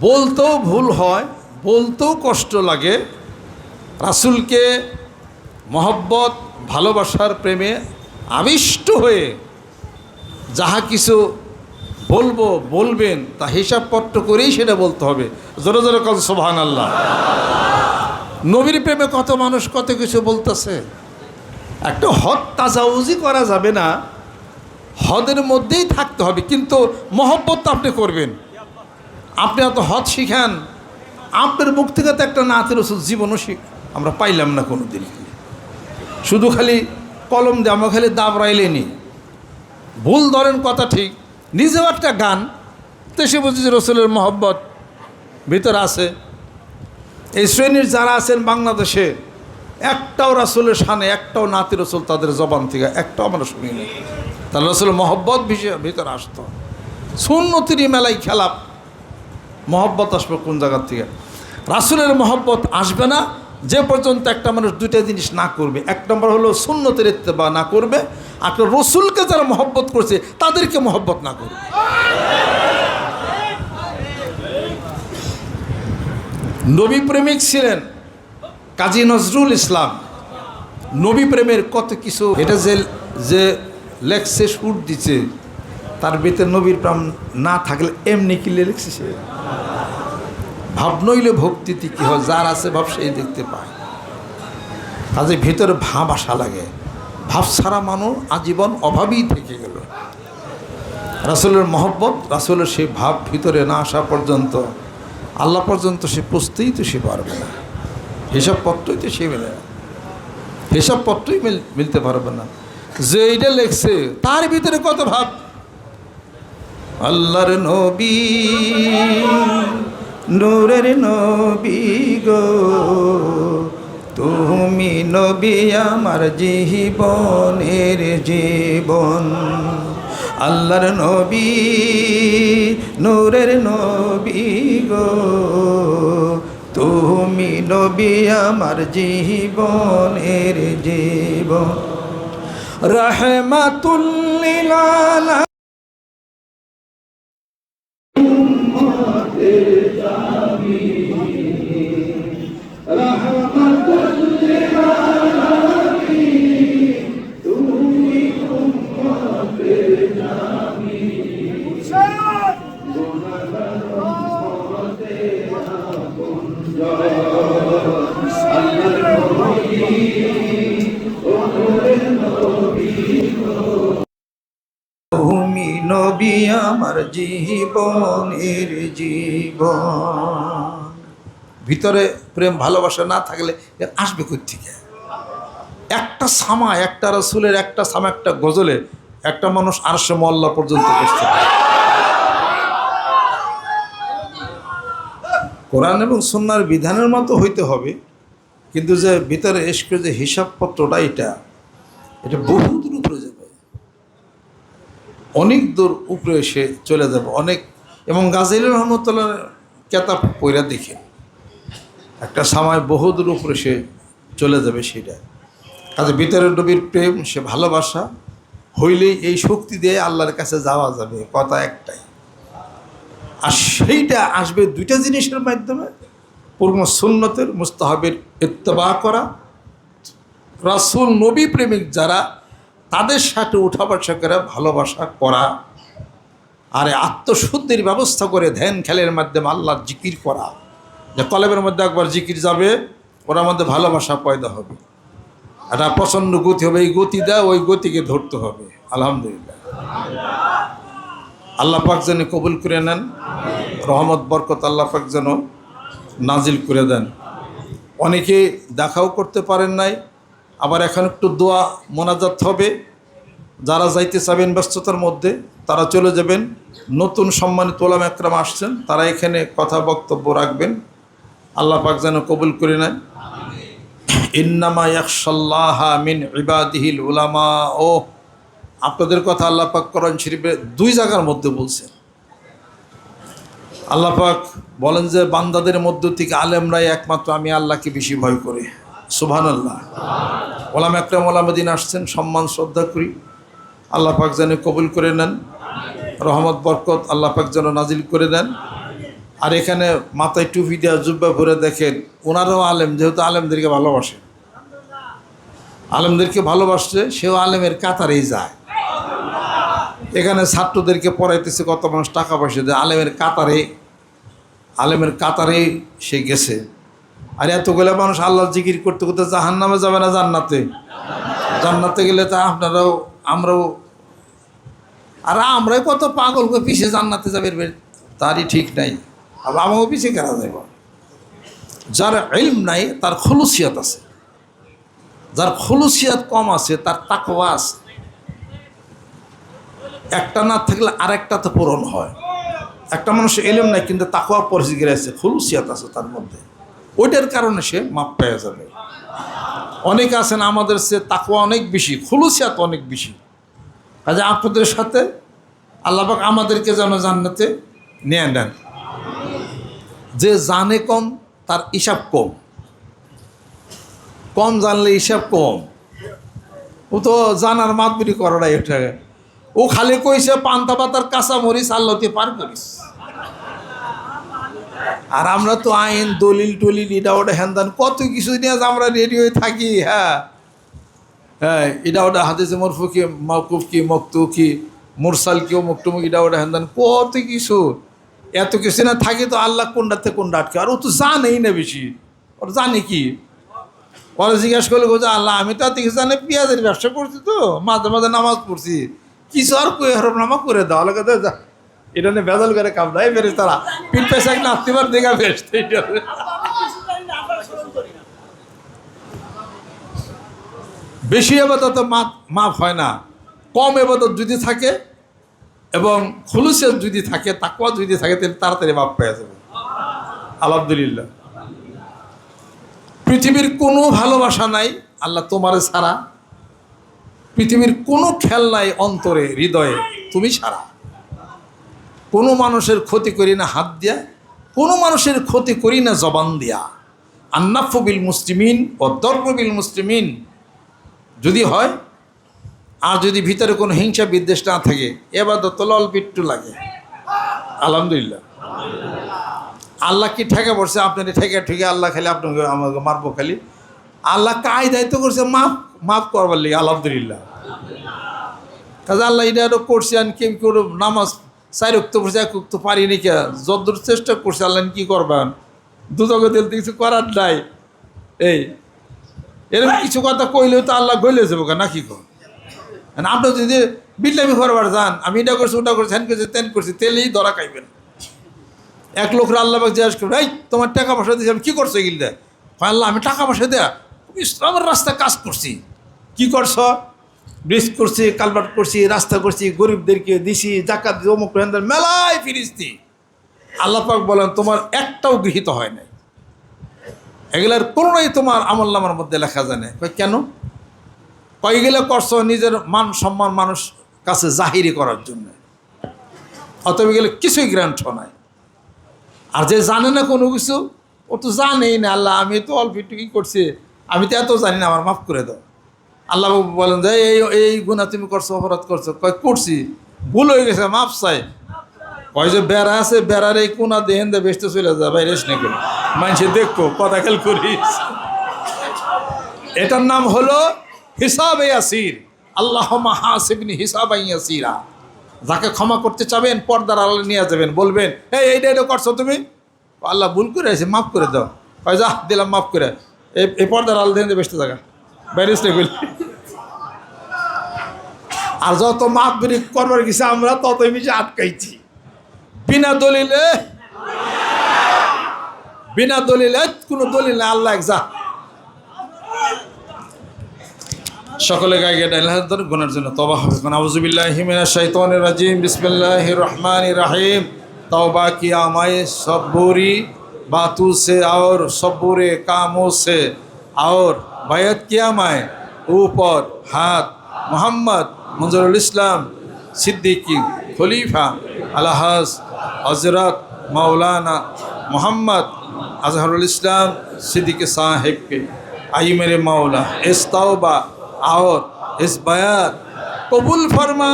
বলতেও ভুল হয়, বলতেও কষ্ট লাগে। রাসুলকে মহব্বত, ভালোবাসার প্রেমে আবিষ্ট হয়ে যাহা কিছু বলব, বলবেন, তা হিসাবপত্র করেই সেটা বলতে হবে। জোরে জোরে কত সোভান আল্লাহ নবীর প্রেমে কত মানুষ কত কিছু বলতেছে? একটা হদ তাজাউজি করা যাবে না। হদের মধ্যেই থাকতে হবে, কিন্তু মহব্বত আপনি করবেন। আপনি এত হদ শিখান, আপনার মুখ থেকে তো একটা নাতের ওষুধ জীবনও শিখ আমরা পাইলাম না কোনো দিন শুধু খালি কলম দিয়ে আমরা খালি দাবরাইলেনি ভুল ধরেন কথা ঠিক, নিজেও একটা গান। তো সে বুঝি যে রসুলের মহব্বত ভিতর আছে। এই শ্রেণির যারা আছেন বাংলাদেশে, একটাও রাসুলের সানে একটাও নাতি রসুল তাদের জবান থেকে, একটাও আমরা শুনি না তাহলে রসুলের মহব্বত ভিতরে আসতো। সুন্নতির মেলায় খেলাপ মহব্বত আসবে কোন জায়গার থেকে? রাসুলের মহব্বত আসবে না, যে পর্যন্ত একটা মানুষ দুইটা জিনিস না করবে। এক নম্বর হলো সুন্নতের বা না করবে, আর রসুলকে যারা মহব্বত করছে, তাদেরকে মহব্বত না করবে। নবী প্রেমিক ছিলেন কাজী নজরুল ইসলাম। নবী প্রেমের কত কিছু, এটা যে যে লেখছে, সুর দিছে, তার ভিতরে নবীর প্রাণ না থাকলে এমনি কি লেখছে সে? ভাব নইলে ভক্তিতে কি হয়? যার আছে ভাব সেই দেখতে পায়। কাজে ভিতরে ভাব আসা লাগে। ভাব ছাড়া মানুষ আজীবন অভাবই থেকে গেল। রাসুলের মহব্বত, রাসুলের সেই ভাব ভিতরে না আসা পর্যন্ত, আল্লাহ পর্যন্ত সে পুষতেই তো সে পারবে না। হিসাবপত্রই তো সে মেলে না। হিসাবপত্রই মিল, মিলতে পারবে না। যে এইটা লেখছে, তার ভিতরে কত ভাব? আল্লাহর নবী নূরের নবী গো, তুমি নবী আমার জীবনের জীবন। আল্লাহর নবী, নূরের নবী গো, তুমি নবী আমার জীবনের জীবন। রহমাতুল্লিল তুমি নবী আমার জীবনের জীবন। ভিতরে প্রেম, ভালোবাসা না থাকলে আসবে থেকে একটা সামা, একটা রসুলের, একটা সামা, একটা গজলে একটা মানুষ আরশে মল্লা পর্যন্ত বসতে কোরআন এবং সন্ন্যার বিধানের মতো হইতে হবে, কিন্তু যে ভিতরে এসকে যে হিসাবপত্রটা, এটা এটা বহু দূর উপরে যাবে অনেক দূর উপরে এসে চলে যাবে। অনেক এবং গাজীল রহমতুল্লাহ কেতাব পইরা দেখে। একটা সময় বহু দূর উপরে সে চলে যাবে সেটা। কাজে ভিতরের নবীর প্রেম, সে ভালোবাসা, হইলেই এই শক্তি দিয়ে আল্লাহর কাছে যাওয়া যাবে, কথা একটাই। আর সেইটা আসবে দুইটা জিনিসের মাধ্যমে। পূর্ণ সুন্নতের, মুস্তাহাবের ইত্তেবা করা। রাসুল নবী প্রেমিক যারা তাদের সাথে উঠা বসা করে ভালোবাসা করা, আর আত্মশুদ্ধির ব্যবস্থা করে ধ্যান খেলের মাধ্যমে আল্লাহর জিকির করা। যে কলেবের মধ্যে একবার জিকির যাবে, ওটার মধ্যে ভালোবাসা পয়দা হবে। একটা প্রচণ্ড গতি হবে, এই গতি দেয়, ওই গতিকে ধরতে হবে। আলহামদুলিল্লাহ। আল্লাহ পাক যেন কবুল করে নেন, রহমত, বরকত আল্লাহ পাক যেন নাজিল করে দেন। অনেকে দেখাও করতে পারেন নাই আবার এখন একটু দোয়া মোনাজাত হবে। যারা যাইতে চাবেন ব্যস্ততার মধ্যে, তারা চলে যাবেন। নতুন সম্মানিত ওলাম একরাম আসছেন, তারা এখানে কথা বক্তব্য রাখবেন। আল্লাহ পাক যেন কবুল করে নেন। ইন্নামা ইয়াকশাল্লাহ ইবাদিহিল উলামা। ও আপনাদের কথা আল্লাহ পাক কোরআন শরীফে দুই জায়গার মধ্যে বলছেন। আল্লাহ পাক বলেন যে, বান্দাদের মধ্য থেকে আলেমরাই একমাত্র, আমি আল্লাহকে বেশি ভয় করি। সুবহান ওলাম একরাম ওলামদিন আসছেন, সম্মান, শ্রদ্ধা করি। আল্লাহ পাক যেন কবুল করে নেন, রহমত, বরকত আল্লাহ পাক যেন নাজিল করে দেন। আর এখানে মাথায় টুপি দেওয়া জুব্বা পরে দেখেন, ওনারাও আলেম, যেহেতু আলেমদেরকে ভালোবাসে। আলেমদেরকে ভালোবাসছে সেও আলেমের কাতারেই যায়। এখানে ছাত্রদেরকে পড়াইতেছে, কত মানুষ টাকা পয়সা দেয়, আলেমের কাতারে আলেমের কাতারে সে গেছে। আর এতগুলো মানুষ আল্লাহ জিকির করতে করতে জাহান নামে যাবে না জান্নাতে? জান্নাতে গেলে তা আপনারাও, আমরাও। আর আমরাই কত পাগল করে পিছিয়ে জান্নাতে যাবে তারই ঠিক নাই। আবার আমাকেও পিছিয়ে কেনা যাব যার ইলম নাই, তার খলুসিয়াত আছে। যার খলুসিয়াত কম আছে, তার তাকওয়া আছে। একটা না থাকলে আরেকটা তো পূরণ হয়। একটা মানুষ এলেম নাই, কিন্তু তাকওয়া পরিস্থিতি আছে খলুসিয়াত আছে তার মধ্যে। ওইটার কারণে সে মাপ পেয়ে যাবে। অনেক আছেন আমাদের সে তাকওয়া অনেক বেশি, খলুসিয়াত অনেক বেশি। কাজে আপনাদের সাথে আল্লাহবাক আমাদেরকে যেন জান্নাতে নিয়ে নেন। যে জানে কম, তার হিসাব কম। কম জানলে হিসাব কম। ও তো জানার মাতবুরি করাটাই ওঠা ও খালি কইছে, পান্তা পাতার কাঁচা মরিচ আল্লাহতে পার করিস। আর আমরা তো আইন, দলিল টলিল, এটা ওটা হ্যান্দান কত কিছু নিয়ে আমরা রেডি হয়ে থাকি হ্যাঁ? হ্যাঁ এটা ওটা হাদিসে মরফু কি মকুফ কি, মক্তু কি, মুরসাল কি মকটুমুক এটা ওটা হ্যান্দান কত কিছু। এত কিছু না থাকে তো আল্লাহ কোনটাতে কোনটা আটকে, আর ও তো জানেই না বেশি। ওর জানে কি? ওরা জিজ্ঞেস করলে, বলছে, আল্লাহ, আমি তো কিছু জানি, পেঁয়াজের ব্যবসা করছি তো, মাঝে মাঝে নামাজ পড়ছি। কিছু আর কই হরফ নামা করে দাও যা এটা নিয়ে বেজাল করে কাম নাই বেড়ে তারা পিঠ পেশা একটা আত্মীবার দেখা বেশ বেশি এবাদত মাপ মাপ হয় না। কম এবাদত যদি থাকে এবং খুলুসের যদি থাকে তাকুয়া যদি থাকে, তাহলে তাড়াতাড়ি মাপ পেয়ে যাবে। আলহামদুলিল্লাহ। পৃথিবীর কোনো ভালোবাসা নাই, আল্লাহ তোমার ছাড়া। পৃথিবীর কোনো খেল নাই অন্তরে, হৃদয়ে তুমি ছাড়া। কোনো মানুষের ক্ষতি করি না হাত দিয়া, কোনো মানুষের ক্ষতি করি না জবান দিয়া। আন্নাফবিল মুসলিমিন ও দর্ববিল মুসলিমিন। যদি হয়, আর যদি ভিতরে কোনো হিংসা বিদ্বেষ না থাকে এবার তো লল পিট্টু লাগে। আলহামদুলিল্লাহ। আল্লাহ কি ঠেকে পড়ছে? আপনার ঠেকে ঠেকে আল্লাহ খালি আপনাকে আমাকে মারবো খালি। আল্লাহ কায় দায়িত্ব করছে, মাফ মাফ করবার লিগে, আলহামদুলিল্লাহ। কাজে আল্লাহ এটা করছে, আর কেউ কেউ নামাজ চার উক্ত পড়ছে এক পারি নাকি যদ্দূর চেষ্টা করছে আল্লাহ কি করবেন? দুদকে দিল কিছু করার নাই। এই এরকম কিছু কথা কইলেও তো আল্লাহ গইলে যাব না কি কর আপনি যদি বিল্লামি করবার যান আমি এটা করছি ওটা করছি হ্যান করছি তেন করছি তেলেই ধরা খাইবেন। এক লোক আল্লাহ জিজ্ঞেস করবে এই তোমার টাকা পয়সা দিয়েছি আমি কী করছ এগুলো? আল্লাহ আমি টাকা পয়সা দেয়া ইসলামের রাস্তায় কাজ করছি। কি করছ? ব্রিজ করছি, কালভার্ট করছি, রাস্তা করছি, গরিবদেরকে দিছি, জাকাত অমুক হেন্দার মেলায় ফিরিস্তি। আল্লাহ পাক বলেন, তোমার একটাও গৃহীত হয় নাই। এগুলার কোনোটাই তোমার আমল নামার মধ্যে লেখা যায় না কেন? কয়েকগুলো করছ নিজের মান সম্মান মানুষ কাছে জাহিরি করার জন্য। অতএব গেলে কিছুই গ্রান্ট নাই। আর যে জানে না কোনো কিছু, ও তো জানেই না, আল্লাহ, আমি তো অল্প একটু কী করছি। আমি তো এত জানি না, আমার মাফ করে দাও। আল্লাহ বলেন যে, এই এই গুণা তুমি করছ, অপরাধ করছ। কয়, করছি। ভুল হয়ে গেছে, মাফ চাই। কয় যে, বেড়া আছে, বেড়ার এই কোনা দেহেন দে বেসতে চলে যা বাইরে এসে করে। মানুষে দেখব কথা খেল করিস। এটার নাম হলো হিসাবে আসির আল্লাহ মাহাসিবনি হিসাব ইয়াসিরা। যাকে ক্ষমা করতে চাবেন, পর্দার আল্লাহ নিয়ে যাবেন, বলবেন, এই এইটা এটা করছ তুমি? আল্লাহ ভুল করে আছে মাফ করে দাও। কয়, যা, দিলাম, মাফ করে। এই পর্দার আল্লাহ দিয়ে বেসতে থাকা ব্যারিস্টে কইল। আর যত মাতবুরি করবার গেছে, আমরা তত বেশি আটকাইছি। বিনা দলিলে বিনা দলিলে কোনো দলিল না, আল্লাহ এক যা সকলে গায়ে ডাইলাহাদর গুণের জন্য তবা হবে। কোন আবুজুবিল্লাহ হিমিনা শৈতানির রাজিম বিসমিল্লাহ রহমান রাহিম। তবা কি আমায় সব্বুরি বাতু সে আর সব্বুরে কামো সে और बैत किया मैं ऊपर हाथ मोहम्मद मंजरुल इस्लाम सिद्दीकी खलीफा अलहस हजरत मौलाना मोहम्मद अजहरुल इस्लाम सिद्दीकी साहिब के आई मेरे मौला इस तौबा और इस बयात कबूल फरमा